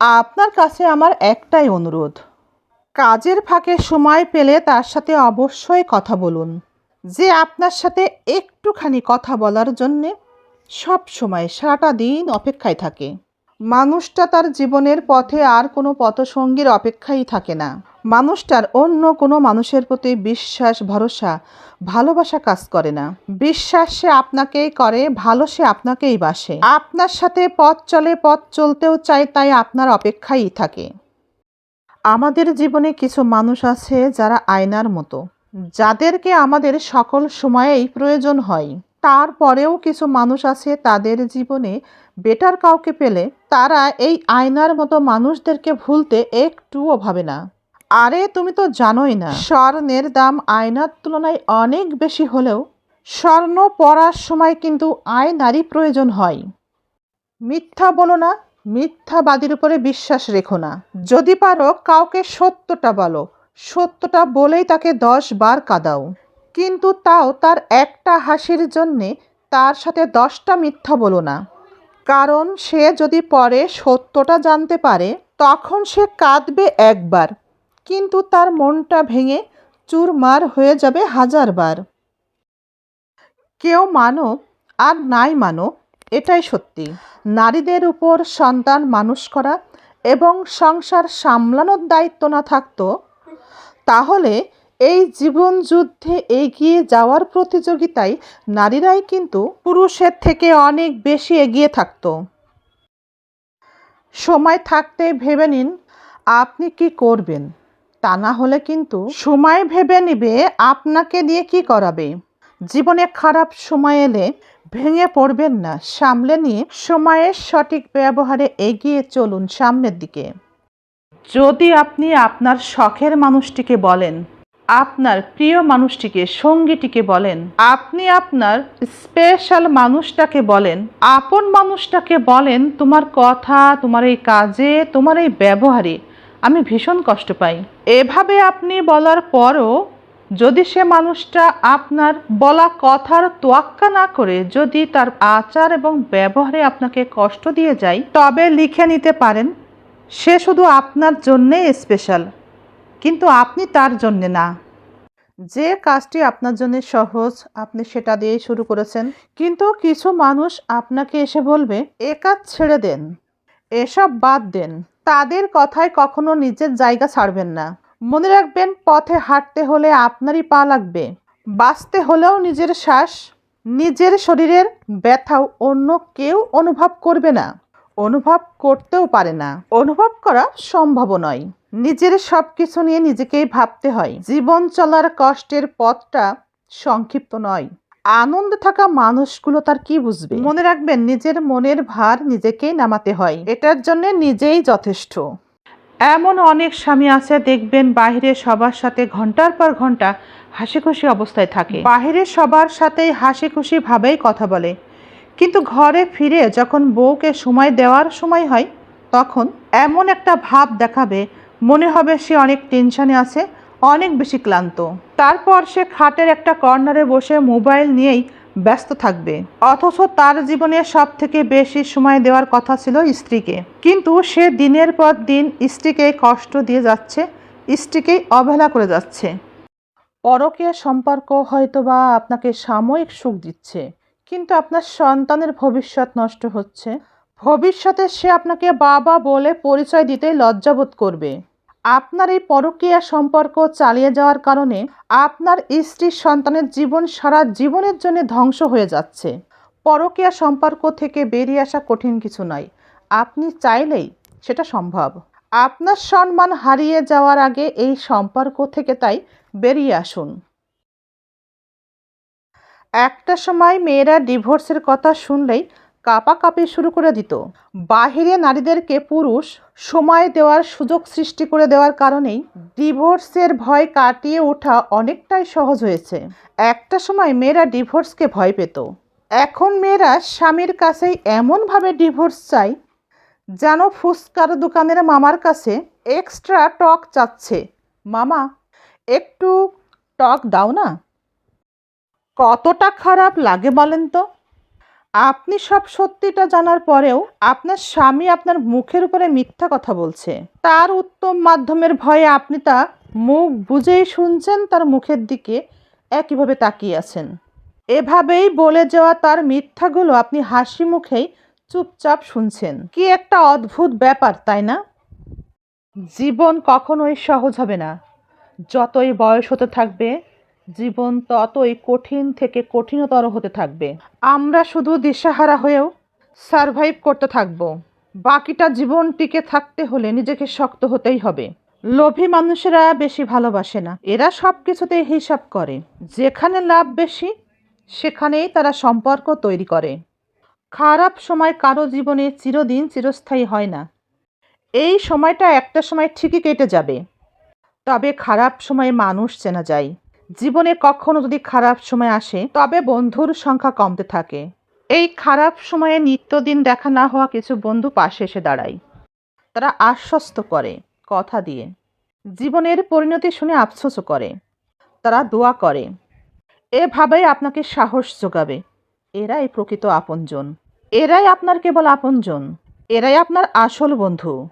আপনার কাছে আমার একটাই অনুরোধ। কাজের ফাঁকে সময় পেলে তার সাথে অবশ্যই কথা বলুন। যে আপনার সাথে একটুখানি কথা বলার জন্যে সব সময় সারাটা দিন অপেক্ষায় থাকে। মানুষটা তার জীবনের পথে আর কোনো পথসঙ্গীর অপেক্ষাই থাকে না। মানুষটার অন্য কোনো মানুষের প্রতি বিশ্বাস, ভরসা, ভালোবাসা কাজ করে না। বিশ্বাস সে আপনাকেই করে, ভালো সে আপনাকেই বাসে। আপনার সাথে পথ চলে, পথ চলতেও চায়, তাই আপনার অপেক্ষাই থাকে। আমাদের জীবনে কিছু মানুষ আছে যারা আয়নার মতো। যাদেরকে আমাদের সকল সময়েই প্রয়োজন হয়। তারপরেও কিছু মানুষ আছে তাদের জীবনে বেটার কাউকে পেলে তারা এই আয়নার মতো মানুষদেরকে ভুলতে একটুও ভাবে না। আরে, তুমি তো জানোই না। স্বর্ণের দাম আয়নার তুলনায় অনেক বেশি হলেও স্বর্ণ পরার সময় কিন্তু আয়নারই প্রয়োজন হয়। মিথ্যা বলো না, মিথ্যাবাদীর উপরে বিশ্বাস রেখো না। যদি পারো কাউকে সত্যটা বলো, সত্যটা বলেই তাকে দশ বার কাঁদাও। কিন্তু তাও তার একটা হাসির জন্যে তার সাথে দশটা মিথ্যা বলো না। কারণ সে যদি পরে সত্যটা জানতে পারে, তখন সে কাঁদবে একবার। কিন্তু তার মনটা ভেঙে চুরমার হয়ে যাবে হাজারবার। কেউ মানো আর নাই মানো, এটাই সত্যি। নারীদের উপর সন্তান মানুষ করা এবং সংসার সামলানোর দায়িত্ব না থাকতো, তাহলে এই জীবন যুদ্ধে এগিয়ে যাওয়ার প্রতিযোগিতায় নারীরাই কিন্তু পুরুষের থেকে অনেক বেশি এগিয়ে থাকতো। সময় থাকতে ভেবে নিন, আপনি কি করবেন? তা না হলে কিন্তু সময় ভেবে নিবে আপনাকে দিয়ে কি করাবে। জীবনে খারাপ সময় এলে ভেঙে পড়বেন না। সামলে নিয়ে সময়ের সঠিক ব্যবহারে এগিয়ে চলুন সামনের দিকে। যদি আপনি আপনার শখের মানুষটিকে বলেন, আপনার প্রিয় মানুষটিকে, সঙ্গীটিকে বলেন, আপনি আপনার স্পেশাল মানুষটাকে বলেন, আপন মানুষটাকে বলেন, তোমার কথা, তোমার এই কাজে, তোমার এই ব্যবহারে আমি ভীষণ কষ্ট পাই। এভাবে আপনি বলার পরও যদি সে মানুষটা আপনার বলা কথার তোয়াক্কা না করে যদি তার আচার এবং ব্যবহারে আপনাকে কষ্ট দিয়ে যায়, তবে লিখে নিতে পারেন, সে শুধু আপনার জন্যে স্পেশাল কিন্তু আপনি তার জন্যে না। যে কাজটি আপনার জন্য সহজ, আপনি সেটা দিয়েই শুরু করেছেন। কিন্তু কিছু মানুষ আপনাকে এসে বলবে, এ কাজ ছেড়ে দেন। এসব বাদ দেন। তাদের কথায় কখনো নিজের জায়গা ছাড়বেন না। মনে রাখবেন, পথে হাঁটতে হলে আপনারই পা লাগবে। বাঁচতে হলেও নিজের শ্বাস, নিজের শরীরের ব্যথাও অন্য কেউ অনুভব করবে না। অনুভব করতেও পারে না। অনুভব করা সম্ভব নয়। নিজের সব কিছু নিয়ে নিজেকেই ভাবতে হয়। জীবন চলার কষ্টের পথটা সংক্ষিপ্ত নয়। আনন্দে থাকা মানুষগুলো তার কি বুঝবে? মনে রাখবেন নিজের মনের ভার নিজেকেই নামাতে হয়। এটার জন্য নিজেই যথেষ্ট। এমন অনেক স্বামী আছে দেখবেন বাইরে সবার সাথে ঘণ্টার পর ঘণ্টা হাসি খুশি অবস্থায় থাকে। বাইরে সবার সাথেই হাসি খুশি ভাবেই কথা বলে। কিন্তু ঘরে ফিরে যখন বউকে সময় দেওয়ার সময় হয় তখন এমন একটা ভাব দেখাবে মনে হবে সে অনেক টেনশনে আছে অনেক বেশি ক্লান্ত। তারপর সে খাটের একটা কর্নারে বসে মোবাইল নিয়েই ব্যস্ত থাকবে। অথচ তার জীবনে সব থেকে বেশি সময় দেওয়ার কথা ছিল স্ত্রীকে। কিন্তু সে দিনের পর দিন স্ত্রীকে কষ্ট দিয়ে যাচ্ছে, স্ত্রীকেই অবহেলা করে যাচ্ছে। পরকীয়া সম্পর্ক হয়তোবা আপনাকে সাময়িক সুখ দিচ্ছে, কিন্তু আপনার সন্তানের ভবিষ্যৎ নষ্ট হচ্ছে। ভবিষ্যতে সে আপনাকে বাবা বলে পরিচয় দিতেই লজ্জাবোধ করবে। আপনার এই পরকীয়া সম্পর্ক চালিয়ে যাওয়ার কারণে আপনার স্ত্রীর সন্তানের জীবন সারা জীবনের জন্য ধ্বংস হয়ে যাচ্ছে। পরকীয়া সম্পর্ক থেকে বেরিয়ে আসা কঠিন কিছু নয়। আপনি চাইলেই সেটা সম্ভব। আপনার সম্মান হারিয়ে যাওয়ার আগে এই সম্পর্ক থেকে তাই বেরিয়ে আসুন। একটা সময় মেয়েরা ডিভোর্সের কথা শুনলেই কাঁপাকাঁপি শুরু করে দিত। বাহিরে নারীদেরকে পুরুষ সময় দেওয়ার সুযোগ সৃষ্টি করে দেওয়ার কারণেই ডিভোর্সের ভয় কাটিয়ে ওঠা অনেকটাই সহজ হয়েছে। একটা সময় মেয়েরা ডিভোর্সকে ভয় পেত। এখন মেয়েরা স্বামীর কাছেই এমনভাবে ডিভোর্স চায় যেন ফুচকার দোকানের মামার কাছে এক্সট্রা টক চাচ্ছে। মামা, একটু টক দাও না। কতটা খারাপ লাগে বলেন তো? আপনি সব সত্যিটা জানার পরেও আপনার স্বামী আপনার মুখের উপরে মিথ্যা কথা বলছে। তার উত্তম মাধ্যমের ভয়ে আপনি তা মুখ বুঝেই শুনছেন, তার মুখের দিকে একইভাবে তাকিয়ে আছেন। এভাবেই বলে যাওয়া তার মিথ্যাগুলো আপনি হাসি মুখেই চুপচাপ শুনছেন। কি একটা অদ্ভুত ব্যাপার, তাই না? জীবন কখনোই সহজ হবে না। যতই বয়স হতে থাকবে জীবন ততই কঠিন থেকে কঠিনতর হতে থাকবে। আমরা শুধু দিশাহারা হয়েও সারভাইভ করতে থাকব। বাকিটা জীবন টিকে থাকতে হলে নিজেকে শক্ত হতেই হবে। লোভী মানুষেরা বেশি ভালোবাসে না। এরা সব কিছুতেই হিসাব করে। যেখানে লাভ বেশি, সেখানেই তারা সম্পর্ক তৈরি করে। খারাপ সময় কারও জীবনে চিরদিন চিরস্থায়ী হয় না। এই সময়টা একটা সময় ঠিকই কেটে যাবে। তবে খারাপ সময়ে মানুষ চেনা যায়। জীবনে কখনো যদি খারাপ সময় আসে, তবে বন্ধুর সংখ্যা কমতে থাকে। এই খারাপ সময়ে নিত্যদিন দেখা না হওয়া কিছু বন্ধু পাশে এসে দাঁড়ায়। তারা আশ্বস্ত করে কথা দিয়ে। জীবনের পরিণতি শুনে আফসোসও করে। তারা দোয়া করে। এভাবেই আপনাকে সাহস যোগাবে। এরাই প্রকৃত আপনজন। এরাই আপনার কেবল আপনজন। এরাই আপনার আসল বন্ধু।